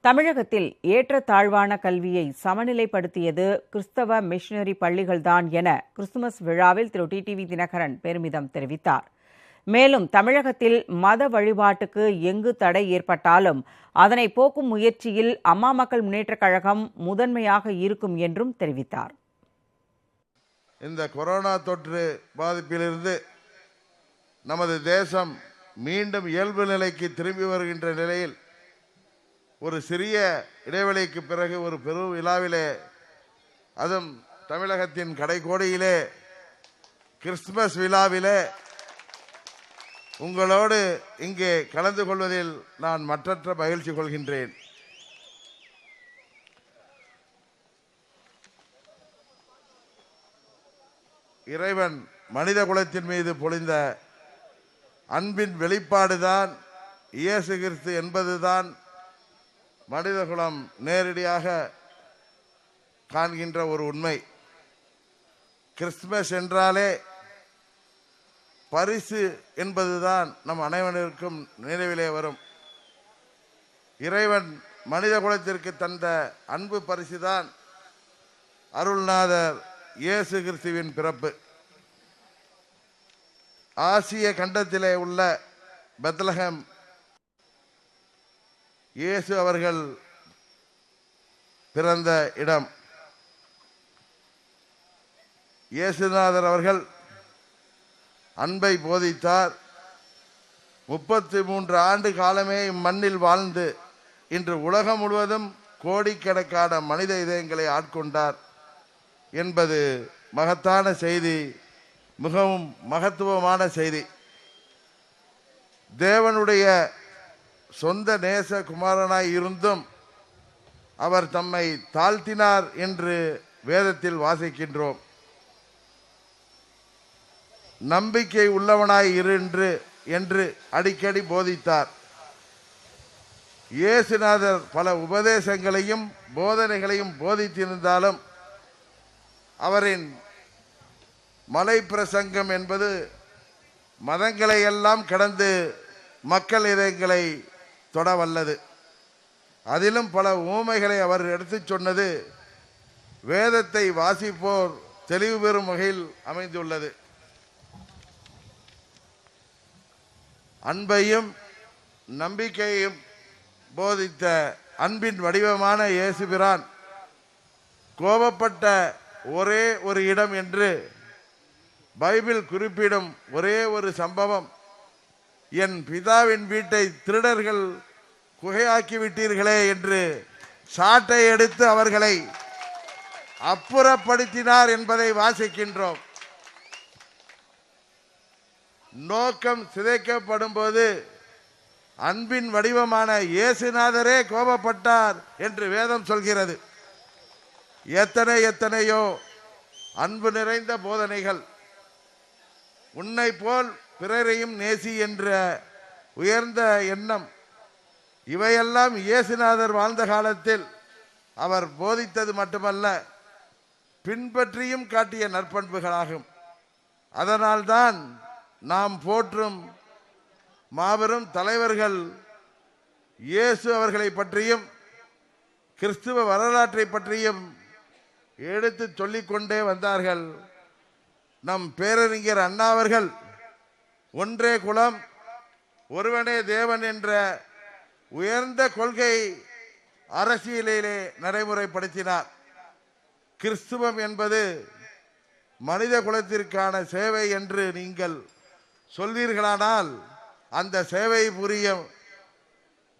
தமிழகத்தில் ஏற்றத்தாழ்வான கல்வியை சமநிலைப்படுத்தியது கிறிஸ்தவ மிஷனரி பள்ளிகள்தான் என கிறிஸ்துமஸ் விழாவில் திரு டிடிவி தினகரன் பெருமிதம் தெரிவித்தார். மேலும் தமிழகத்தில் மத வழிபாட்டுக்கு எங்கு தடை ஏற்பட்டாலும் அதனை போக்கும் முயற்சியில் அம்மா மக்கள் முன்னேற்றக் கழகம் முதன்மையாக இருக்கும் என்றும் தெரிவித்தார். இந்த கொரோனா தொற்று பாதிப்பிலிருந்து நமது தேசம் மீண்டும் இயல்பு நிலைக்கு திரும்பி வருகின்ற நிலையில் ஒரு சிறிய இடைவெளிக்கு பிறகு ஒரு பெரும் விழாவிலே அதுவும் தமிழகத்தின் கடைக்கோடியிலே கிறிஸ்துமஸ் விழாவிலே உங்களோடு இங்கே கலந்து கொள்வதில் நான் மற்றற்ற மகிழ்ச்சி கொள்கின்றேன். இறைவன் மனித குலத்தின் மீது பொழிந்த அன்பின் வெளிப்பாடுதான் இயேசு கிறிஸ்து என்பதுதான் மனிதகுலம் நேரடியாக காண்கின்ற ஒரு உண்மை. கிறிஸ்துமஸ் என்றாலே பரிசு என்பதுதான் நம் அனைவருக்கும் நினைவிலே வரும். இறைவன் மனித குலத்திற்கு தந்த அன்பு பரிசுதான் அருள்நாதர் இயேசு கிறிஸ்துவின் பிறப்பு. ஆசிய கண்டத்திலே உள்ள பெத்லஹேம் இயேசு அவர்கள் பிறந்த இடம். இயேசுநாதர் அவர்கள் அன்பை போதித்தார். முப்பத்தி மூன்று ஆண்டு காலமே இம்மண்ணில் வாழ்ந்து இன்று உலகம் முழுவதும் கோடிக்கணக்கான மனித இதயங்களை ஆட்கொண்டார் என்பது மகத்தான செய்தி மிகவும் மகத்துவமான செய்தி. தேவனுடைய சொந்த நேச குமாரனாய் இருந்தும் அவர் தம்மை தாழ்த்தினார் என்று வேதத்தில் வாசிக்கின்றோம். நம்பிக்கை உள்ளவனாய் இரு என்று என்று அடிக்கடி போதித்தார். இயேசுநாதர் பல உபதேசங்களையும் போதனைகளையும் போதித்திருந்தாலும் அவரின் மலை பிரசங்கம் என்பது மதங்களை எல்லாம் கடந்து மக்கள் இதயங்களை தொட வல்லது அதிலும் பல ஊமைகளை அவர் எடுத்துச் சொன்னது வேதத்தை வாசிப்போர் தெளிவு பெறும் வகையில் அமைந்துள்ளது. அன்பையும் நம்பிக்கையையும் போதித்த அன்பின் வடிவமான இயேசுபிரான் கோபப்பட்ட ஒரே ஒரு இடம் என்று பைபிள் குறிப்பிடும் ஒரே ஒரு சம்பவம் என் பிதாவின் வீட்டை திருடர்கள் குகையாக்கி விட்டீர்களே என்று சாட்டை எடுத்து அவர்களை அப்புறப்படுத்தினார் என்பதை வாசிக்கின்றோம். நோக்கம் சிதைக்கப்படும் போது அன்பின் வடிவமான இயேசுநாதரே கோபப்பட்டார் என்று வேதம் சொல்கிறது. எத்தனை எத்தனையோ அன்பு நிறைந்த போதனைகள். உன்னை போல் பிறரையும் நேசி என்ற உயர்ந்த எண்ணம். இவையெல்லாம் இயேசுநாதர் வாழ்ந்த காலத்தில் அவர் போதித்தது மட்டுமல்ல பின்பற்றியும் காட்டிய நற்பண்புகளாகும். அதனால்தான் நாம் போற்றும் மாபெரும் தலைவர்கள் இயேசு அவர்களை பற்றியும் கிறிஸ்துவ வரலாற்றை பற்றியும் எடுத்து சொல்லிக்கொண்டே வந்தார்கள். நம் பேரறிஞர் அண்ணாவர்கள் ஒன்றே குலம் ஒருவனே தேவன் என்ற உயர்ந்த கொள்கை அரசியலிலே நடைமுறைப்படுத்தினார். கிறிஸ்துவம் என்பது மனித குலத்திற்கான சேவை என்று நீங்கள் சொல்வீர்களானால் அந்த சேவை புரியும்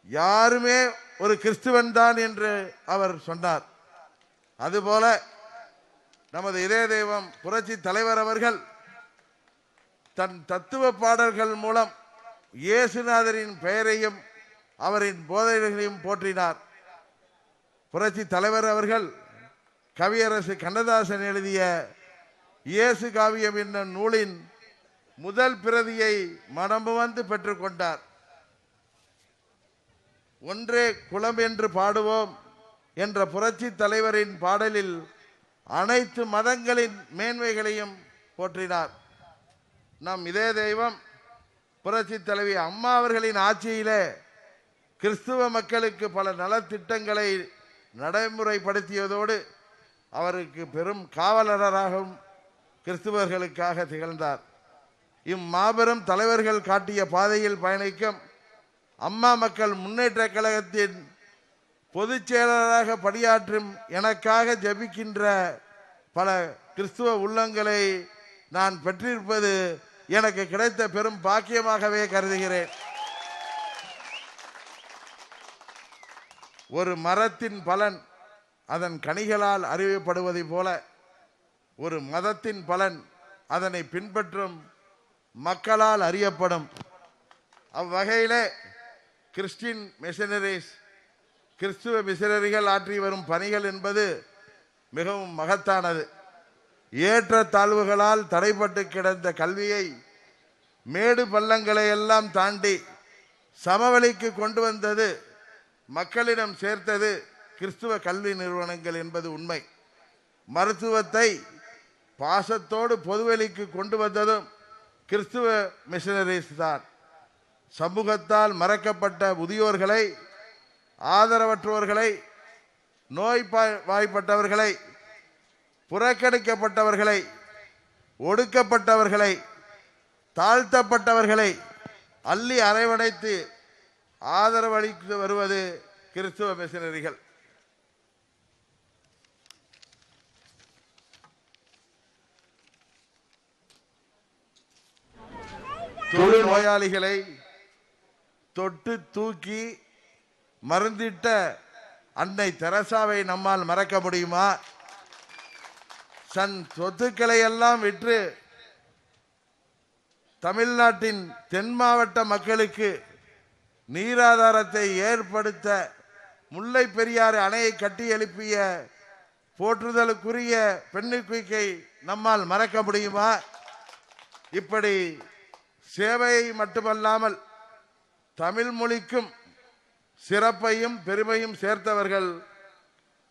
யாருமே ஒரு கிறிஸ்துவன் தான் என்று அவர் சொன்னார். அதுபோல நமது இதய தெய்வம் புரட்சி தலைவர் அவர்கள் தன் தத்துவ பாடல்கள் மூலம் இயேசுநாதரின் பெயரையும் அவரின் போதனைகளையும் போற்றினார். புரட்சி தலைவர் அவர்கள் கவியரசு கண்ணதாசன் எழுதிய இயேசு காவியம் என்னும் நூலின் முதல் பிரதியை மனம் வந்து பெற்றுக்கொண்டார் ஒன்றே குலம் என்று பாடுவோம் என்ற புரட்சி தலைவரின் பாடலில் அனைத்து மதங்களின் மேன்மைகளையும் போற்றினார். நம் இதே தெய்வம் புரட்சி தலைவி அம்மா அவர்களின் ஆட்சியிலே கிறிஸ்துவ மக்களுக்கு பல நலத்திட்டங்களை நடைமுறைப்படுத்தியதோடு அவருக்கு பெரும் காவலராகவும் கிறிஸ்துவர்களுக்காக திகழ்ந்தார். இம்மாபெரும் தலைவர்கள் காட்டிய பாதையில் பயணிக்கும் அம்மா மக்கள் முன்னேற்ற கழகத்தின் பொதுச் செயலராக பணியாற்றும் எனக்காக ஜெபிக்கின்ற பல கிறிஸ்துவ உள்ளங்களை நான் பெற்றிருப்பது எனக்கு கிடைத்த பெரும் பாக்கியமாகவே கருதுகிறேன். ஒரு மரத்தின் பலன் அதன் கனிகளால் அறியப்படுவதைப் போல ஒரு மதத்தின் பலன் அதனை பின்பற்றும் மக்களால் அறியப்படும். அவ்வகையில் கிறிஸ்டின் மிஷனரிஸ் கிறிஸ்துவ மிஷனரிகள் ஆற்றி வரும் பணிகள் என்பது மிகவும் மகத்தானது. ஏற்ற தாழ்வுகளால் தடைப்பட்டு கிடந்த கல்வியை மேடு பள்ளங்களை எல்லாம் தாண்டி சமவெளிக்கு கொண்டு வந்தது மக்களிடம் சேர்த்தது கிறிஸ்துவ கல்வி நிறுவனங்கள் என்பது உண்மை. மருத்துவத்தை பாசத்தோடு பொதுவெளிக்கு கொண்டு வந்ததும் கிறிஸ்துவ மிஷனரிஸ் தான். சமூகத்தால் மறக்கப்பட்ட முதியோர்களை ஆதரவற்றோர்களை நோய் வாய்ப்பட்டவர்களை புறக்கணிக்கப்பட்டவர்களை ஒடுக்கப்பட்டவர்களை தாழ்த்தப்பட்டவர்களை அள்ளி அரவணைத்து ஆதரவளித்து வருவது கிறிஸ்துவ மிஷினரிகள். தொழில் நோயாளிகளை தொட்டு தூக்கி மருந்திட்ட அன்னை தெரசாவை நம்மால் மறக்க முடியுமா? தன் சொத்துக்களை எல்லாம் விற்று தமிழ்நாட்டின் தென் மாவட்ட மக்களுக்கு நீராதாரத்தை ஏற்படுத்த முல்லை பெரியாறு அணையை கட்டி எழுப்பிய போற்றுதலுக்குரிய பெண்ணுக்குய்க்கை நம்மால் மறக்க முடியுமா? இப்படி சேவையை மட்டுமல்லாமல் தமிழ் மொழிக்கும் சிறப்பையும் பெருமையும் சேர்த்தவர்கள்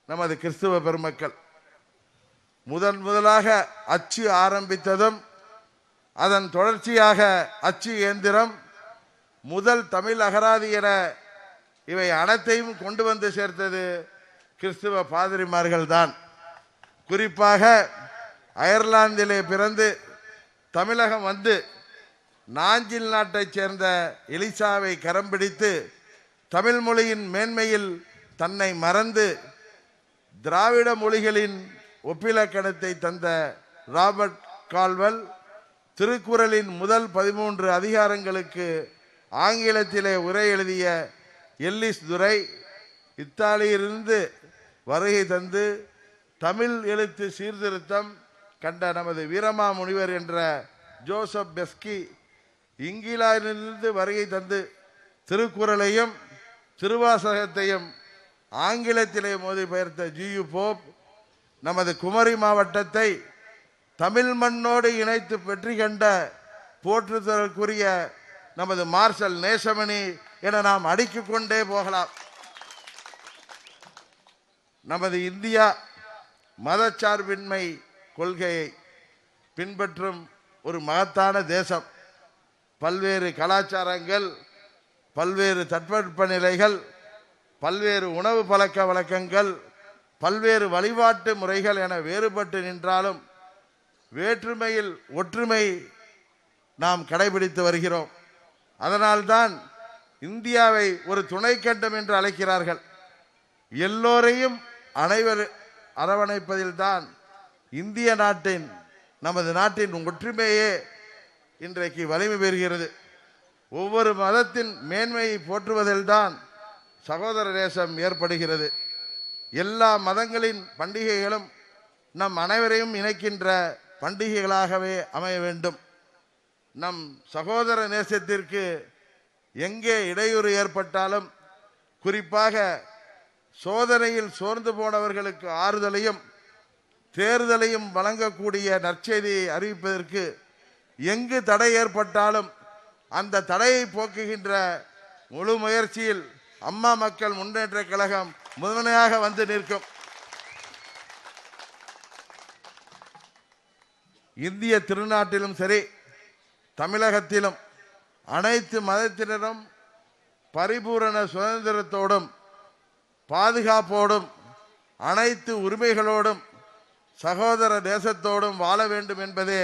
நமது கிறிஸ்துவ பெருமக்கள். முதன் முதலாக அச்சு ஆரம்பித்ததும் அதன் தொடர்ச்சியாக அச்சு இயந்திரம் முதல் தமிழ் அகராதி என இவை அனைத்தையும் கொண்டு வந்து சேர்த்தது கிறிஸ்துவ பாதிரிமார்கள் தான் குறிப்பாக அயர்லாந்திலே பிறந்து தமிழகம் வந்து நாஞ்சில் நாட்டைச் சேர்ந்த எலிசாவை கரம் பிடித்து தமிழ் மொழியின் மேன்மையில் தன்னை மறந்து திராவிட மொழிகளின் ஒப்பிலக்கணத்தை தந்த ராபர்ட் கால்வல் திருக்குறளின் முதல் பதிமூன்று அதிகாரங்களுக்கு ஆங்கிலத்திலே உரை எழுதிய எல்லிஸ் துரை இத்தாலியிலிருந்து வருகை தந்து தமிழ் எழுத்து சீர்திருத்தம் கண்ட நமது வீரமா முனிவர் என்ற ஜோசப் பெஸ்கி இங்கிலாந்திலிருந்து வருகை தந்து திருக்குறளையும் திருவாசகத்தையும் ஆங்கிலத்திலே மொழிபெயர்த்த ஜியு போப் நமது குமரி மாவட்டத்தை தமிழ் மண்ணோடு இணைத்து வெற்றி கண்ட போற்றுதலுக்குரிய நமது மார்ஷல் நேசமணி என நாம் அடுக்கிக் கொண்டே போகலாம். நமது இந்தியா மதச்சார்பின்மை கொள்கையை பின்பற்றும் ஒரு மகத்தான தேசம். பல்வேறு கலாச்சாரங்கள் பல்வேறு தட்பவெப்ப நிலைகள் பல்வேறு உணவு பழக்க வழக்கங்கள் பல்வேறு வழிபாட்டு முறைகள் என வேறுபட்டு நின்றாலும் வேற்றுமையில் ஒற்றுமை நாம் கடைபிடித்து வருகிறோம். அதனால்தான் இந்தியாவை ஒரு துணைக்கண்டம் என்று அழைக்கிறார்கள். எல்லோரையும் அனைவர் அரவணைப்பதில்தான் இந்திய நாட்டின் நமது நாட்டின் ஒற்றுமையே இன்றைக்கு வலிமை பெறுகிறது. ஒவ்வொரு மதத்தின் மேன்மையை போற்றுவதில்தான் சகோதர தேசம் ஏற்படுகிறது. எல்லா மதங்களின் பண்டிகைகளும் நம் அனைவரையும் இணைக்கின்ற பண்டிகைகளாகவே அமைய வேண்டும். நம் சகோதர நேசத்திற்கு எங்கே இடையூறு ஏற்பட்டாலும் குறிப்பாக சோதனையில் சோர்ந்து போனவர்களுக்கு ஆறுதலையும் தேர்தலையும் வழங்கக்கூடிய நற்செய்தியை அறிவிப்பதற்கு எங்கு தடை ஏற்பட்டாலும் அந்த தடையை போக்குகின்ற முழு முயற்சியில் அம்மா மக்கள் முன்னேற்ற கழகம் முதன்மையாக வந்து நிற்கும். இந்திய திருநாட்டிலும் சரி தமிழகத்திலும் அனைத்து மதத்தினரும் பரிபூரண சுதந்திரத்தோடும் பாதுகாப்போடும் அனைத்து உரிமைகளோடும் சகோதர தேசத்தோடும் வாழ வேண்டும் என்பதே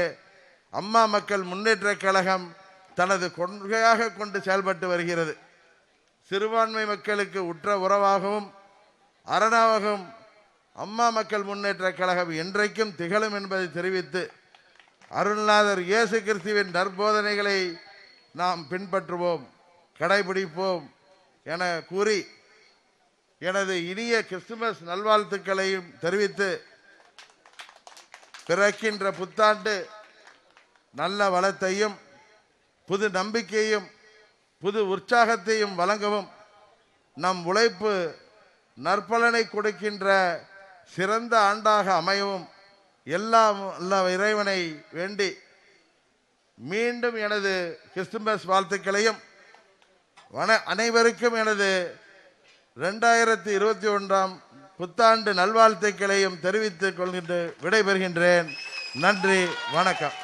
அம்மா மக்கள் முன்னேற்ற கழகம் தனது கொள்கையாக கொண்டு செயல்பட்டு வருகிறது. சிறுபான்மை மக்களுக்கு உற்ற உறவாகவும் அரணாகவும் அம்மா மக்கள் முன்னேற்ற கழகம் என்றைக்கும் திகழும் என்பதை தெரிவித்து அருள்நாதர் இயேசு கிறிஸ்துவின் நற்போதனைகளை நாம் பின்பற்றுவோம் கடைபிடிப்போம் என கூறி எனது இனிய கிறிஸ்துமஸ் நல்வாழ்த்துக்களையும் தெரிவித்து பிறக்கின்ற புத்தாண்டு நல்ல வளத்தையும் புது நம்பிக்கையும் புது உற்சாகத்தையும் வழங்கவும் நம் உழைப்பு நற்பலனை கொடுக்கின்ற சிறந்த ஆண்டாக அமையவும் எல்லாம் அல்ல இறைவனை வேண்டி மீண்டும் எனது கிறிஸ்துமஸ் வாழ்த்துக்களையும் வன அனைவருக்கும் எனது ரெண்டாயிரத்தி இருபத்தி ஒன்றாம் புத்தாண்டு நல்வாழ்த்துக்களையும் தெரிவித்துக் கொள்கின்ற விடைபெறுகின்றேன். நன்றி வணக்கம்.